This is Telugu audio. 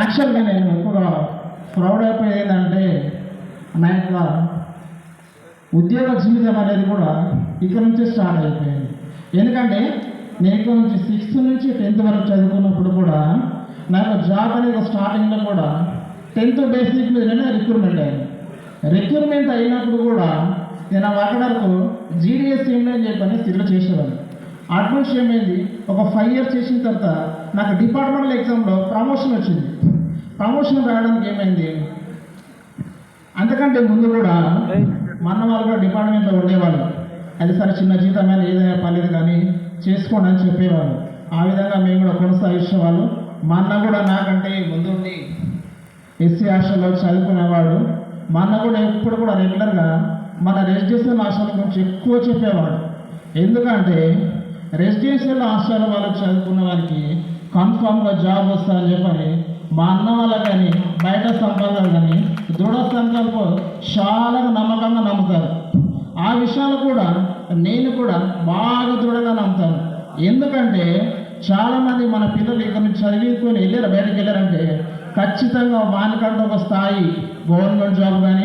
యాక్చువల్గా నేను ఎక్కువగా ప్రౌడ్ అయిపోయి ఏంటంటే నా యొక్క ఉద్యోగ జీవితం అనేది కూడా ఇక్కడ నుంచే స్టార్ట్ అయిపోయింది. ఎందుకంటే నేను ఇక్కడ నుంచి సిక్స్త్ నుంచి టెన్త్ వరకు చదువుకున్నప్పుడు కూడా నాకు జాబ్ అనేది స్టార్టింగ్లో కూడా టెన్త్ బేసిక్ మీదనే రిక్రూట్మెంట్ అయింది. రిక్రూట్మెంట్ అయినప్పుడు కూడా నేను అక్కడ వరకు జీడిఎస్ ఏంటి అని చెప్పని స్థితిలో చేసేవాడిని. అడ్మిషన్ ఏమైంది ఒక ఫైవ్ ఇయర్స్ చేసిన తర్వాత నాకు డిపార్ట్మెంటల్ ఎగ్జామ్లో ప్రమోషన్ వచ్చింది. ప్రమోషన్ రావడానికి ఏమైంది? అంతకంటే ముందు కూడా మన వాళ్ళు కూడా డిపార్ట్మెంట్లో ఉండేవాళ్ళు. అది సరే చిన్న జీతమైన ఏదైనా పర్లేదు కానీ చేసుకోండి అని చెప్పేవాళ్ళు. ఆ విధంగా మేము కూడా కొనసాగించేవాళ్ళు మా అన్న కూడా నాకంటే ముందుండి ఎస్సీ హాస్టల్లో చదువుకునేవాడు. మా అన్న కూడా ఎప్పుడు కూడా రెగ్యులర్గా మన రెసిడెన్షియల్ హాస్టల్ గురించి ఎక్కువ చెప్పేవాడు. ఎందుకంటే రెసిడెన్షియల్ హాస్టల్ వాళ్ళకి చదువుకున్న వారికి కన్ఫామ్గా జాబ్ వస్తుందని చెప్పని మా అన్న వాళ్ళ కానీ బయట సంపాదన కానీ దృఢ సంకల్పం చాలా నమ్మకంగా నమ్ముతారు. ఆ విషయాలు కూడా నేను కూడా బాగా దృఢంగా నమ్ముతాను. ఎందుకంటే చాలామంది మన పిల్లలు ఇక్కడ నుంచి చదివించుకొని వెళ్ళారు? బయటకు వెళ్ళారంటే ఖచ్చితంగా వానికంటే ఒక స్థాయి గవర్నమెంట్ జాబ్ కానీ